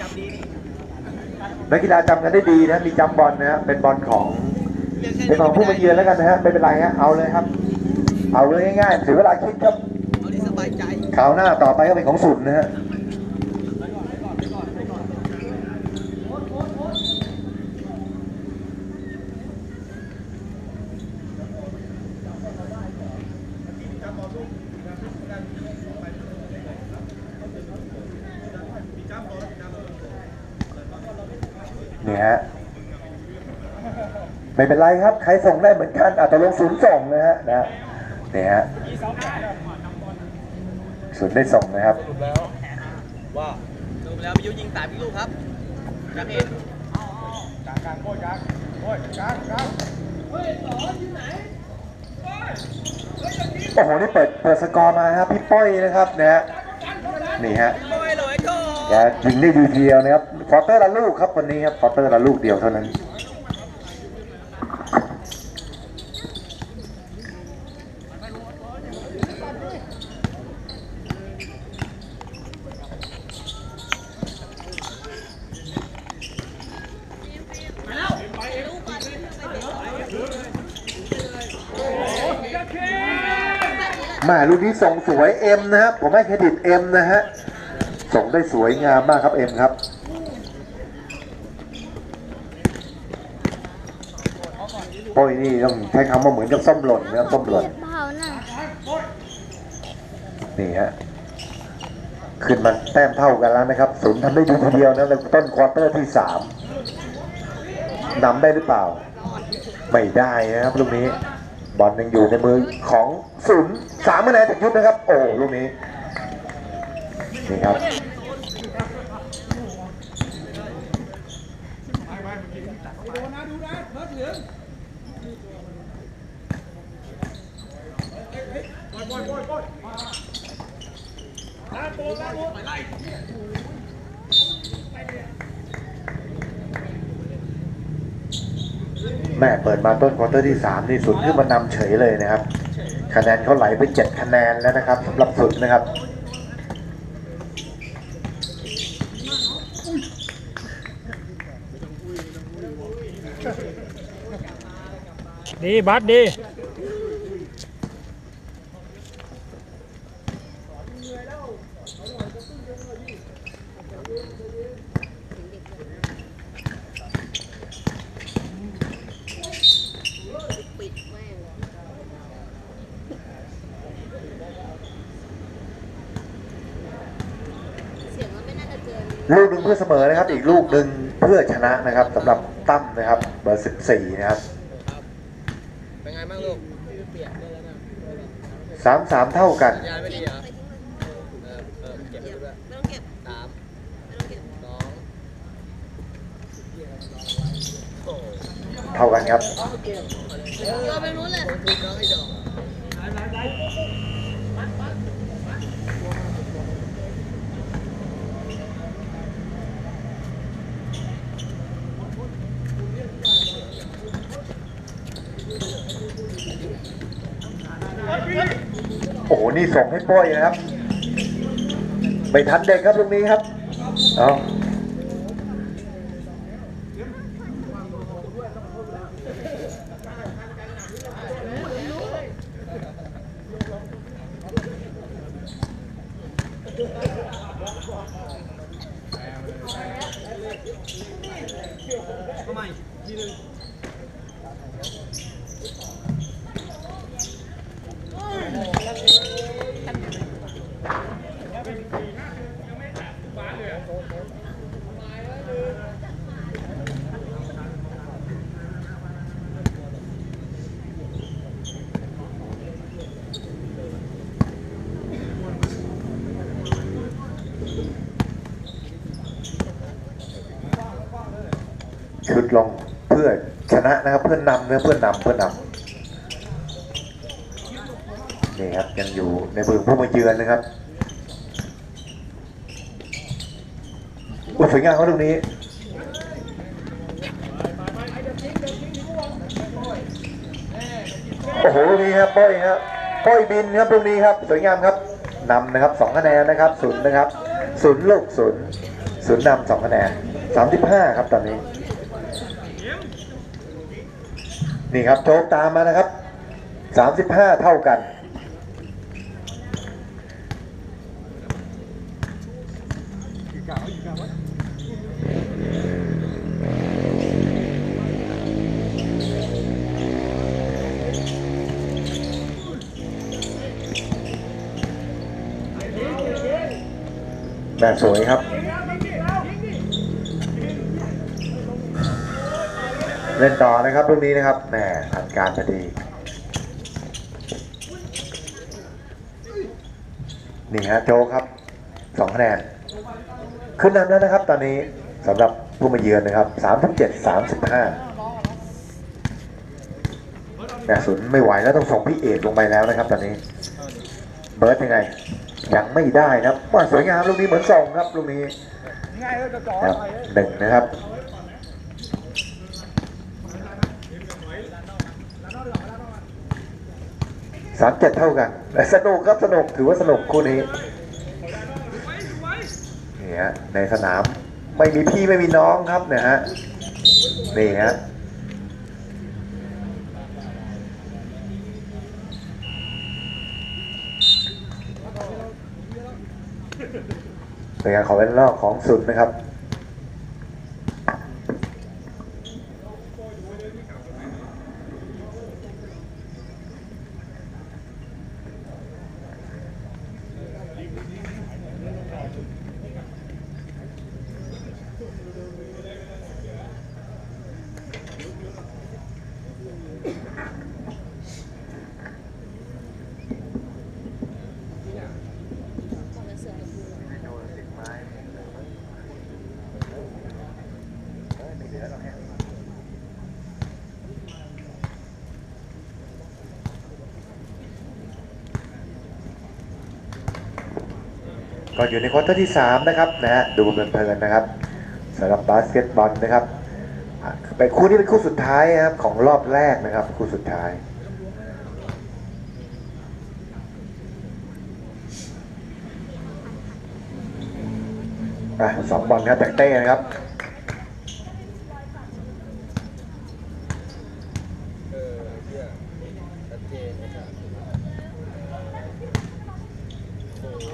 จำดีนี่นักกีฬาจำกันได้ดีนะมีจำบอลนะฮะเป็นบอลของเรื่องแค่เป็นของผู้มาเยือนแล้วกันนะฮะไม่เป็นไรฮะเอาเลยครับ เอาเลยง่ายๆถือเวลาคิดครับเอาที่สบายใจคราวหน้าต่อไปก็เป็นของสุนนะฮะ นี่ฮะไม่เป็นไรครับ ใครส่งได้เหมือนกันอาจจะลงศูนย์ส่งนะฮะนะนี่ฮะศูนย์ได้ส่งนะครับสรุปแล้วว่าสรุปแล้วพิยุยิงสามลูกครับจับเห็นโอ้โหนี่เปิดเปิดสกอร์มาครับพี่ป้อยนะครับนะฮะนี่ฮะโอ้ยเลยโก้ แกยิงได้ดีเดียวนะครับฟอเตอร์ละลูกครับวันนี้ครับฟอเตอร์ละลูกเดียวเท่านั้นแมาลูกนี้ส่งสวยเอ็มนะครับ ผมให้เครดิตเอ็มนะฮะ ส่งได้สวยงามมากครับเอ็มครับโอ้ยนี่ต้องใช้คำว่าเหมือนกับส้มหล่นนะส้มหล่นนี่ฮะขึ้นมาแต้มเท่ากันแล้วนะครับศูนย์ทำได้ดีทีเดียวนะในต้นควอเตอร์ที่สามนำได้หรือเปล่า ไม่ได้นะครับลูกนี้บอลยังอยู่ในมือของศูนย์สามคะแนนจากยุทธนะครับ โอ้ลูกนี้นี่ครับ แม่เปิดมาต้นควอเตอร์ที่ 3 นี่สุดขึ้นมานำเฉยเลยนะครับ คะแนนเขาไหลไป 7 คะแนนแล้วนะครับสำหรับสุดนะครับดีบัสดี ปิดแม่งเสียงมันไม่น่าจะเกิน ลูกหนึ่งเพื่อเสมอนะครับ อีกลูกหนึ่งเพื่อชนะนะครับสำหรับตั้มนะครับเบอร์14นะครับเป็นไงบ้างลูกเปียกได้แล้วนะ3 3เท่ากันสัญญาณไม่ดีเหรอเออเออเก็บไปด้วยไม่ต้องเก็บสามไม่ต้องเก็บสองโอ้ยเท่ากันครับโยนไปนู้นเลย นี่ส่งให้ป้อยนะครับ ไม่ทันเด็กครับตรงนี้ครับ เอาชุด ลงเพื่อชนะนะครับเพื่อนนำนะเพื่อนนำเพื่อนนำนี่ครับยังอยู่ในมือผู้มาเยือนนะครับอุ้ยสวยงามเขาตรงนี้โอ้โหนี้ครับป้อยครับป้อยบินครับลูกนี้ครับสวยงามครับนำนะครับสองคะแนนนะครับศูนย์นะครับศูนย์ลูกศูนย์ศูนย์นำสองคะแนนสามสิบห้าครับตอนนี้ นี่ครับโจ๊กตามมานะครับสามสิบห้าเท่ากันแม่สวยครับ เล่นต่อนะครับลูกนี้นะครับแหมทันการพอดี นี่ฮะโจครับสองคะแนน ขึ้นนำแล้วนะครับ ตอนนี้สำหรับผู้มาเยือนนะครับสามสิบเจ็ดสามสิบห้าแม่สุนไม่ไหวแล้วต้องส่งพี่เอกลงไปแล้วนะครับ ตอนนี้ เบิร์ดยังไง ยังไม่ได้นะครับว่าสวยงามลูกนี้เหมือนส่งครับลูกนี้หนึ่งนะครับ สามเจ็ดเท่ากันแต่สนุกครับสนุกถือว่าสนุกคู่นี้นี่ฮะในสนามไม่มีพี่ไม่มีน้องครับเนี่ยฮะนี่ฮะเป็นการขอเป็นรอบของสุดนะครับ ก่อนจะเสือกกับกู ก็อยู่ในควอเตอร์ที่ 3 นะครับนะฮะดูเพลินๆนะครับสำหรับบาสเกตบอลนะครับเป็นคู่ที่เป็นคู่สุดท้ายนะครับของรอบแรกนะครับคู่สุดท้ายอะสองบอลครับจากเต้นะครับ เออเชื่อชัดเจนนะครับโอ้โห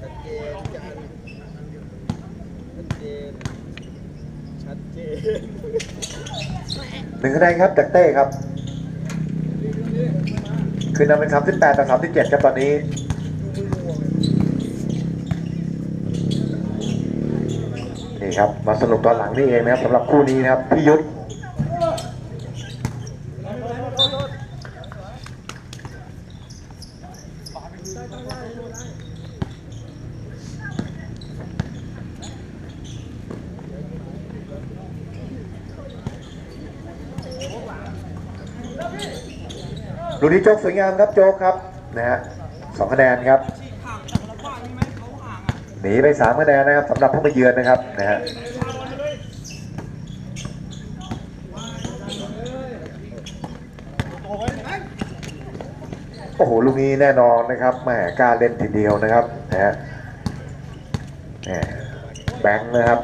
ชัดเจนจันชัดเจน ชัดเจน หนึ่งคะแนนครับจากเต้ครับ คือนำเป็น38ต่อ37ครับตอนนี้นี่ครับมาสรุปตอนหลังนี่เองนะครับสำหรับคู่นี้นะครับพี่ยุทธ ลูกนี้โจ๊กสวยงามครับโจ๊กครับนะฮะสองคะแนนครับหนีไปสามคะแนนนะครับสำหรับผู้มาเยือนนะครับนะฮะโอ้โหลูกนี้แน่นอนนะครับแหมกล้าเล่นทีเดียวนะครับนะฮะแบงค์นะครับ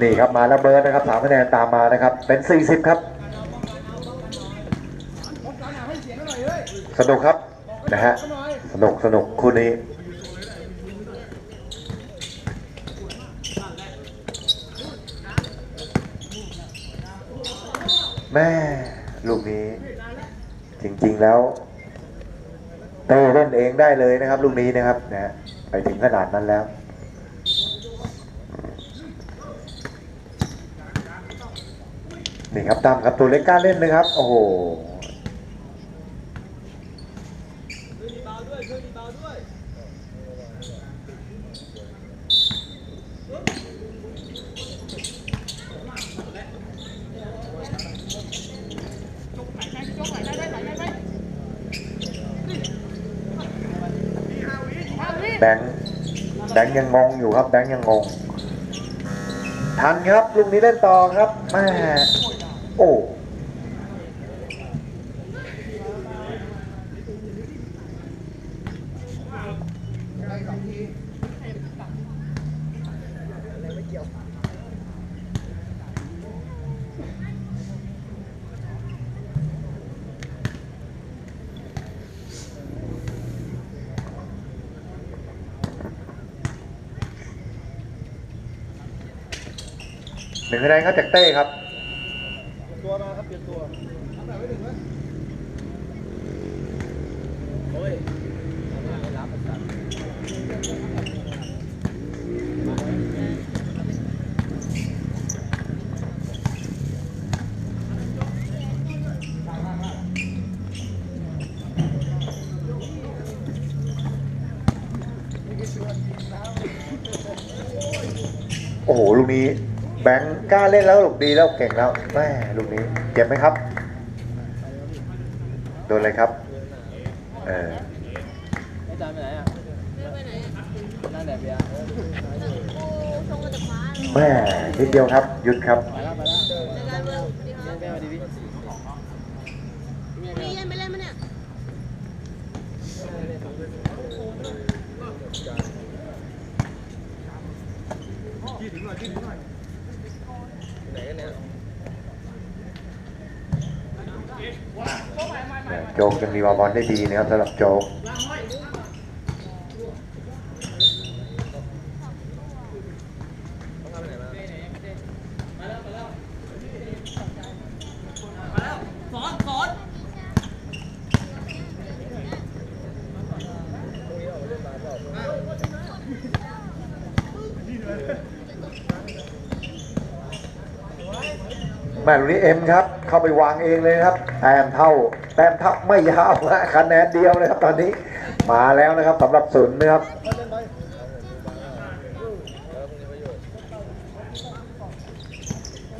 นี่ครับมาแล้วเบิร์ดนะครับสามคะแนนตามมานะครับ เป็น 40 ครับ สนุกครับนะฮะสนุกสนุกคู่นี้แม่ลูกนี้ จริงๆแล้วเต้เล่นเองได้เลยนะครับ ลูกนี้นะครับนะฮะไปถึงขนาดนั้นแล้ว นี่ครับตั้มครับตัวเล็กกล้าเล่นนะครับ โอ้โหแบงค์แบงค์ยังงงอยู่ครับ แบงค์ยังงง ทันครับลูกนี้เล่นต่อครับแม่ โอ้หนึ่งคะแนนครับจากเต้ครับ ตัวมาครับเปลี่ยนตัวโอ้ยไม่รับประกัน โอ้โหลูกนี้ แบงค์กล้าเล่นแล้วลูกดีแล้วเก่งแล้วแม่ลูกนี้เจ็บไหมครับ โดนอะไรครับ เออไปไหนอะไม่ไปไหนอะนั่งแดดเบียร์แม่นิดเดียวครับหยุดครับไปแล้วไปแล้วในการเมืองดีคเล่รันบไปมาดี พี่พี่เย็นไปเล่นมั้ยเนี่ยไหนกันเนี่ยโจกยังมีวาบอลได้ดีนะครับสำหรับโจก ต้องทำไปไหนมา แม่ลูกนี้เอ็มครับ เข้าไปวางเองเลยครับแต้มเท่าแต้มเท่าไม่ยาวนะคะแนนเดียวนะครับ ตอนนี้มาแล้วนะครับสำหรับศูนย์นะครับ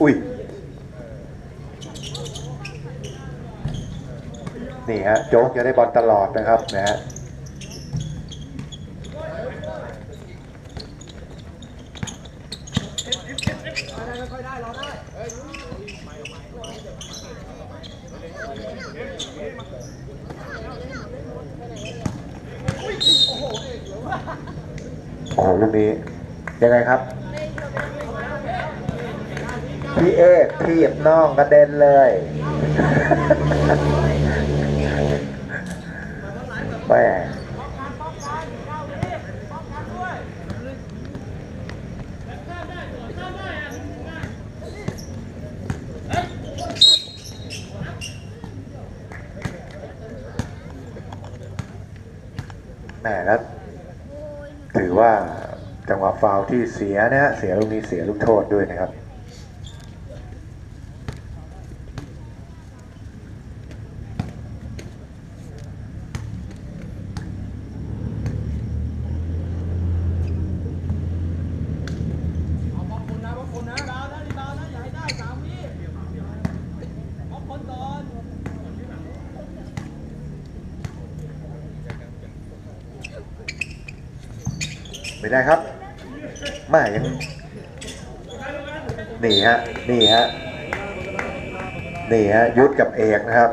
อุ้ยนี่ฮะโจ๊กจะได้บอลตลอดนะครับนะฮะ โอ้โหลูกนี้ยังไงครับ พี่เอกทีบน้องกระเด็นเลย ม่แล้วถือว่าจังหวะฟาวที่เสียนะฮะเสียลูกนี้เสียลูกโทษด้วยนะครับ ไม่ได้ครับม่ยังนี่ฮะนี่ฮะนี่ฮะยุทธกับเอกนะครับ